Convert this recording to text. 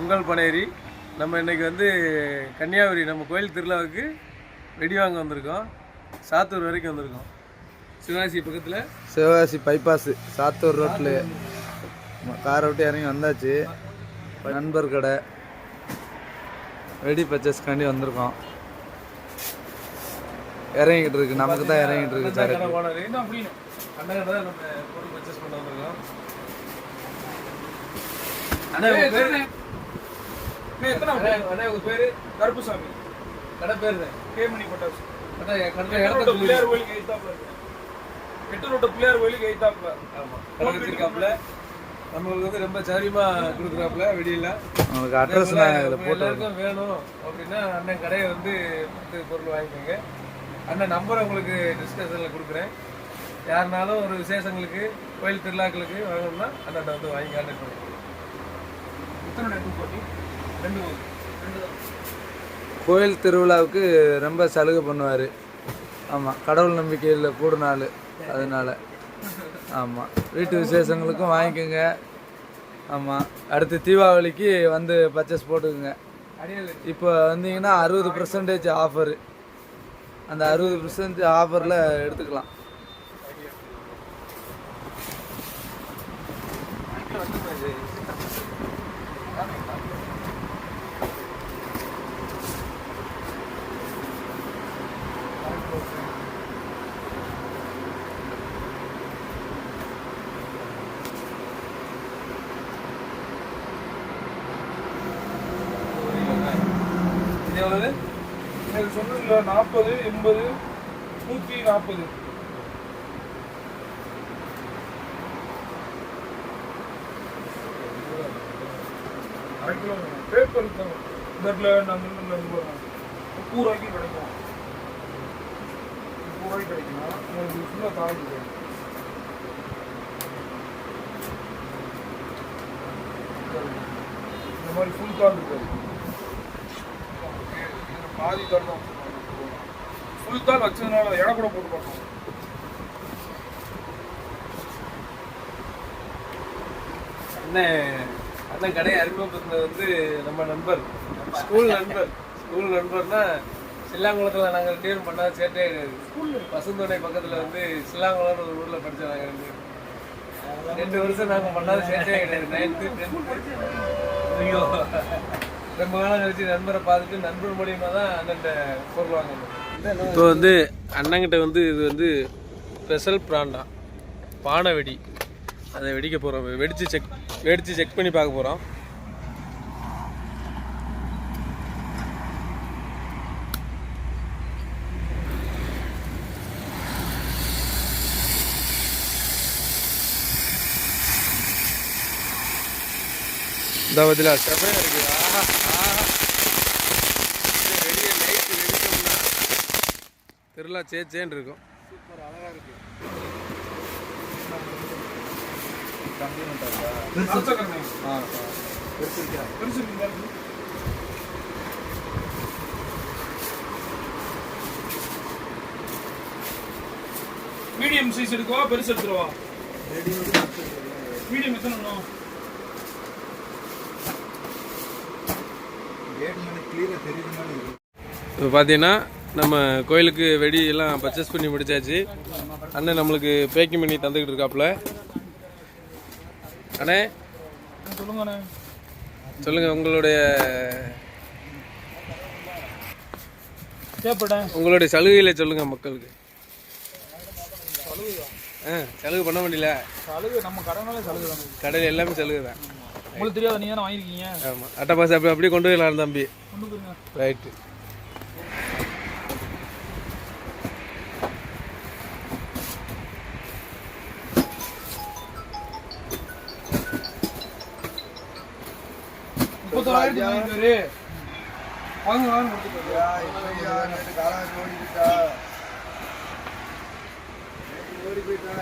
உங்கள் பனேரி. நம்ம இன்னைக்கு வந்து கன்னியாகுமரி நம்ம கோயில் திருவிழாவுக்கு வெடி வாங்க வந்திருக்கோம். சாத்தூர் வரைக்கும் வந்திருக்கோம். சிவகாசி பக்கத்தில்? சிவகாசி பைபாஸ் சாத்தூர் ரோட்டில் காரை விட்டு இறங்கி வந்தாச்சு. நண்பர் கடை. வெடி பர்ச்சேஸ்க்காண்டி வந்திருக்கோம். இறங்கிட்டு இருக்கு. நமக்கு தான் இறங்கிட்டு இருக்கு சார் கடை ஓனர் அண்ணன் கடை தான் நம்ம பொருள் பர்ச்சேஸ் பண்ண வந்திருக்கோம். அண்ணா உங்க பேரு? கருப்புசாமி. கடை பேரு கேமணி பட்டாசு பிள்ளையார் கோயிலுக்கு எய்தாப்புல இருக்கு எட்டரோட பிள்ளையார் கோயிலுக்கு எய்தாப்புல ஆமா. கடை நம்மளுக்கு வந்து ரொம்ப சௌரியமா கொடுக்குறாப்புல வெடியெல்லாம் உங்களுக்கு அட்ரஸ் எல்லாருக்கும் வேணும் அப்படின்னா அண்ணன் கடையை வந்து பொருள் வாங்கிக்கோங்க. அண்ணன் நம்பர் உங்களுக்கு டிஸ்கஷனில் கொடுக்குறேன். யாருனாலும் ஒரு விசேஷங்களுக்கு கோயில் திருவிழாக்களுக்கு வாங்கணும்னா அண்ணன் வந்து வாங்கி கான்டாக்ட் எத்தனை போட்டி கோயில் திருவிழாவுக்கு ரொம்ப சலுகை பண்ணுவார். ஆமாம் கடவுள் நம்பிக்கையில் கூட நாள். அதனால. ஆமாம் வீட்டு விசேஷங்களுக்கும் வாங்கிக்கோங்க. ஆமாம் அடுத்து தீபாவளிக்கு வந்து பர்ச்சேஸ் போட்டுக்குங்க. இப்போ வந்தீங்கன்னா அறுபது பர்சன்டேஜ் ஆஃபரு அந்த அறுபது பர்சன்டேஜ் ஆஃபரில் எடுத்துக்கலாம். இது எவ்வளவு? எனக்கு சொன்னதுல நாற்பது எண்பது நூற்றி நாற்பது. அரை கிலோ பேப்பர் தான் இந்த இடத்துல நாங்கள் இந்த கிடைக்கும். முப்பது ரூபாய்க்கு உங்களுக்கு ஃபுல்லாக தாழ்ந்து இந்த மாதிரி ஃபுல் கால் இருக்காது ஆதி பாதி தான் ஃபுல் வச்சதுனால எடை கூட போட்டு பார்க்கணும். அண்ணன் அண்ணன் கடையை அறிமுகப்படுத்தினது வந்து நம்ம நண்பர். ஸ்கூல் நண்பர். ஸ்கூல் நண்பர்னா சில்லாங்குளத்தில் நாங்கள் ரெண்டு பேரும் பண்ணாத ஸ்கூல் கிடையாது வசந்தோடை பக்கத்தில் வந்து சில்லாங்குளம்னு ஒரு ஊரில் படித்தோம் நாங்கள் ரெண்டு ரெண்டு வருஷம் நாங்கள் பண்ணாத சேர்த்தே கிடையாது. நைன்த்து டென்த்து ஐயோ. ரொம்ப காலம் கழிச்சு நண்பரை பார்த்துட்டு நண்பர் மூலியமா தான் அண்ணன்ட்ட பொருள் வாங்கணும். இப்போ வந்து அண்ணங்கிட்ட வந்து இது வந்து ஸ்பெஷல் பிராண்டா பானை வெடி. அதை வெடிக்க போகிறோம் வெடித்து செக் வெடித்து செக் பண்ணி பார்க்க போகிறோம் இந்த பதிலா. செமையா இருக்கு ஆஹா ஆஹா வெளியே லைட் வெடிச்சோம்னா திருவிழா சேச்சேன்னு இருக்கும். சூப்பர் அழகா இருக்கு பெருசு இருக்குதா இருக்கு? மீடியம் சைஸ் எடுக்கவா பெருசு எடுத்துருவா மீடியம் எத்தனை இப்போ பார்த்தீங்கன்னா நம்ம கோயிலுக்கு வெடி எல்லாம் பர்ச்சேஸ் பண்ணி முடிச்சாச்சு. அண்ணன் நம்மளுக்கு பேக்கிங் பண்ணி தந்துக்கிட்டு இருக்காப்புல. அண்ணே. சொல்லுங்கண்ணே சொல்லுங்க உங்களுடைய உங்களுடைய சலுகையில சொல்லுங்க மக்களுக்கு. சலுகை பண்ண முடியல சலுகை நம்ம கடனாலே சலுகை தானே. கடையில் எல்லாமே சலுகை தான். உங்களுக்கு தெரியாத? நீங்க தானே வாங்கிருக்கீங்க ஆமாம் அட்டை பாஸ் அப்படி அப்படியே கொண்டு போயிடலாம் தம்பி. ரைட்டு முப்பத்தோராயிரத்தி வாங்கிருக்காரு வாங்க வாங்க கொடுத்துருக்காரு ஓடி போயிட்டா